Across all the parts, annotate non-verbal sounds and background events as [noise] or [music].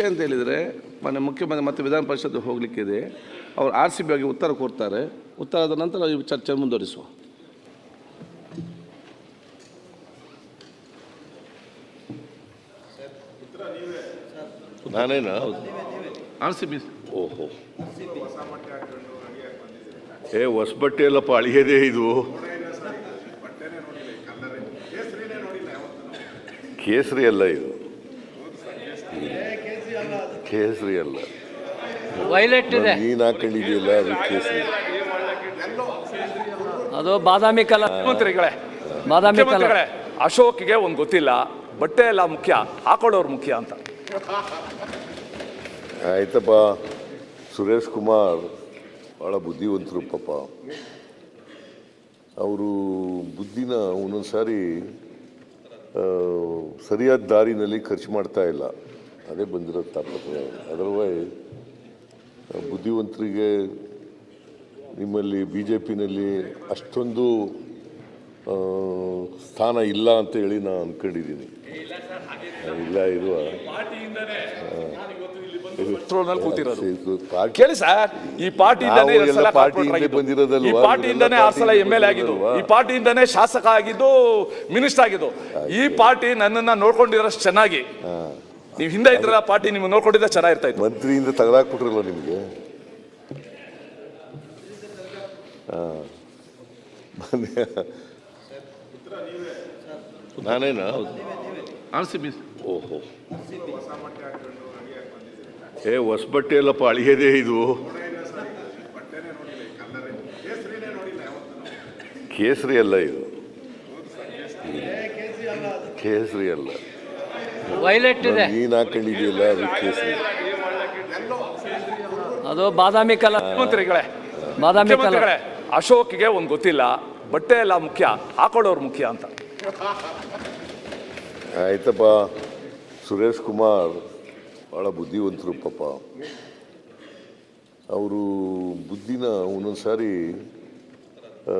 ವಿಷಯ ಅಂತ ಹೇಳಿದರೆ ಮಾನ್ಯ ಮುಖ್ಯಮಂತ್ರಿ ಮತ್ತು ವಿಧಾನ ಪರಿಷತ್ ಹೋಗಲಿಕ್ಕಿದೆ. ಅವರು ಆರ್ ಸಿ ಬಿ ಉತ್ತರ ಕೊಡ್ತಾರೆ. ಉತ್ತರದ ನಂತರ ಈ ಚರ್ಚೆ ಮುಂದುವರಿಸುವ. ನಾನೇನಾ? R C B. ಓಹೋ. ಏ ಹೊಸಬಟ್ಟೆ ಎಲ್ಲಪ್ಪ ಅಳಿಯದೇ ಇದು. ಕೇಸರಿ ಅಲ್ಲ ಇದು. ಕೇಸರಿ ಅಲ್ಲ. ವೈಲೆಟ್ ಇದೆ. ನೀನ್ ಹಾಕೊಂಡಿದೆಯಲ್ಲ ಅದು ಕೇಸರಿ. ಅದು ಬಾದಾಮಿ ಕಲರ್. ಮುಖ್ಯಮಂತ್ರಿಗಳೇ. ಬಾದಾಮಿ ಕಲರ್. ಮುಖ್ಯಮಂತ್ರಿಗಳೇ ಅಶೋಕ್ಗೆ ಒಂದು ಗೊತ್ತಿಲ್ಲ ಬಟ್ಟೆ ಎಲ್ಲ ಮುಖ್ಯ ಹಾಕೊಳ್ಳೋರು ಮುಖ್ಯ ಅಂತ. ಆಯ್ತಪ್ಪ ಸುರೇಶ್ ಕುಮಾರ್ ಭಾಳ ಬುದ್ಧಿವಂತರು ಪಾಪ. ಅವರು ಬುದ್ಧಿನ ಒಂದೊಂದು ಸಾರಿ ಸರಿಯಾದ ದಾರಿನಲ್ಲಿ ಖರ್ಚು ಮಾಡ್ತಾ ಇಲ್ಲ. ಅದೇ ಬಂದಿರೋ ತಾಪತ್ರೆ ಅದರ್ವೈಸ್ ಬುದ್ಧಿವಂತರಿಗೆ ನಿಮ್ಮಲ್ಲಿ ಬಿ ಜೆ ಪಿನಲ್ಲಿ ಅಷ್ಟೊಂದು ಸ್ಥಾನ ಇಲ್ಲ ಅಂತ ಹೇಳಿ ನಾನು ಅಂದ್ಕೊಂಡಿದ್ದೀನಿ ಇಲ್ಲ ಇರುವ ಕೇಳಿ ಸರ್ ಈ ಪಾರ್ಟಿಯಿಂದನೇ. ಬಂದಿರೋದಲ್ವಾ? ಪಾರ್ಟಿಯಿಂದನೇ ಆರು ಸಲ ಎಂ ಎಲ್ ಆಗಿದ್ದು. ಈ ಪಾರ್ಟಿಯಿಂದನೇ ಶಾಸಕ ಆಗಿದ್ದು ಮಿನಿಸ್ಟರ್ ಆಗಿದ್ದು. ಈ ಪಾರ್ಟಿ ನನ್ನನ್ನ ನೋಡ್ಕೊಂಡಿರೋಷ್ಟು ಚೆನ್ನಾಗಿ. ನೀವು ಹಿಂದೆ ಇದ್ರಲ್ಲ ಪಾರ್ಟಿ ನಿಮ್ಗೆ ನೋಡ್ಕೊಂಡಿದ್ರೆ ಚೆನ್ನಾಗಿರ್ತಾ ಇತ್ತು. ಮಂತ್ರಿಯಿಂದ ತೆಗೆದಾಕ್ಬಿಟ್ರಲ್ಲ ನಿಮಗೆ? ನಾನೇನಾ? R C B. ಓಹೋ. ಏ ಹೊಸಬಟ್ಟೆ ಅಲ್ಲಪ್ಪ ಅಳಿಯದೇ ಇದು. ಕೇಸರಿ ಅಲ್ಲ ಇದು. ಕೇಸರಿ ಅಲ್ಲ. ವೈಲೆಟ್ ಇದೆ. ನೀನ್ ಹಾಕೊಂಡಿದೆಯಲ್ಲ ಅದು ಅದು ಬಾದಾಮಿ ಕಲರ್ ಮುಖ್ಯಮಂತ್ರಿಗಳೇ. ಬಾದಾಮಿ ಕಲರ್ ಮುಖ್ಯಮಂತ್ರಿಗಳೇ ಅಶೋಕ್ಗೆ ಒಂದು ಗೊತ್ತಿಲ್ಲ ಬಟ್ಟೆ ಎಲ್ಲ ಮುಖ್ಯ ಹಾಕೊಳ್ಳೋರು ಮುಖ್ಯ ಅಂತ. ಆಯ್ತಪ್ಪ ಸುರೇಶ್ ಕುಮಾರ್ ಭಾಳ ಬುದ್ಧಿವಂತರು ಪಾಪ. ಅವರು ಬುದ್ಧಿನ ಒಂದೊಂದು ಸಾರಿ ಆ,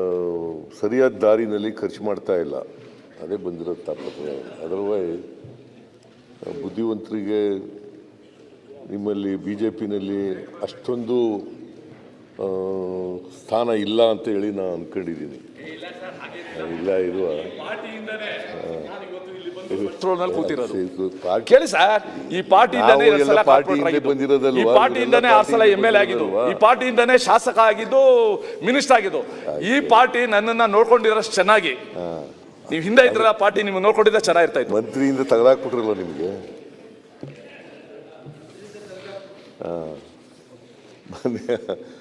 ಸರಿಯಾದ ದಾರಿನಲ್ಲಿ ಖರ್ಚು ಮಾಡ್ತಾ ಇಲ್ಲ. ಅದೇ ಬಂದಿರೋ ತಾಪತ್ರೆ ಅದರ್ವೈಸ್ ಬುದ್ಧಿವಂತರಿಗೆ ನಿಮ್ಮಲ್ಲಿ ಬಿ ಜೆ ಪಿನಲ್ಲಿ ಅಷ್ಟೊಂದು ಸ್ಥಾನ ಇಲ್ಲ ಅಂತ ಹೇಳಿ ನಾನು ಅಂದ್ಕೊಂಡಿದ್ದೀನಿ ಇಲ್ಲ ಇರುವ ಕೇಳಿ ಸರ್ ಈ ಪಾರ್ಟಿಯಿಂದನೇ? ಈ ಪಾರ್ಟಿಯಿಂದನೇ ಎಲ್ಲ ಸಲ ಎಂ ಎಲ್ ಆಗಿದ್ದು. ಈ ಪಾರ್ಟಿಯಿಂದನೇ ಶಾಸಕ ಆಗಿದ್ದು ಮಿನಿಸ್ಟರ್ ಆಗಿದ್ದು. ಈ ಪಾರ್ಟಿ ನನ್ನನ್ನ ನೋಡ್ಕೊಂಡಿರೋಷ್ಟು ಚೆನ್ನಾಗಿ. ನೀವು ಹಿಂದೆ ಇದ್ರಲ್ಲ ಪಾರ್ಟಿ ನಿಮ್ಗೆ ನೋಡ್ಕೊಂಡಿದ್ದ ಚೆನ್ನಾಗಿರ್ತಾ ಇತ್ತು. ಮಂತ್ರಿಯಿಂದ ತೆಗೆದಾಕ್ಬಿಟ್ರಲ್ಲ ನಿಮಗೆ? [laughs]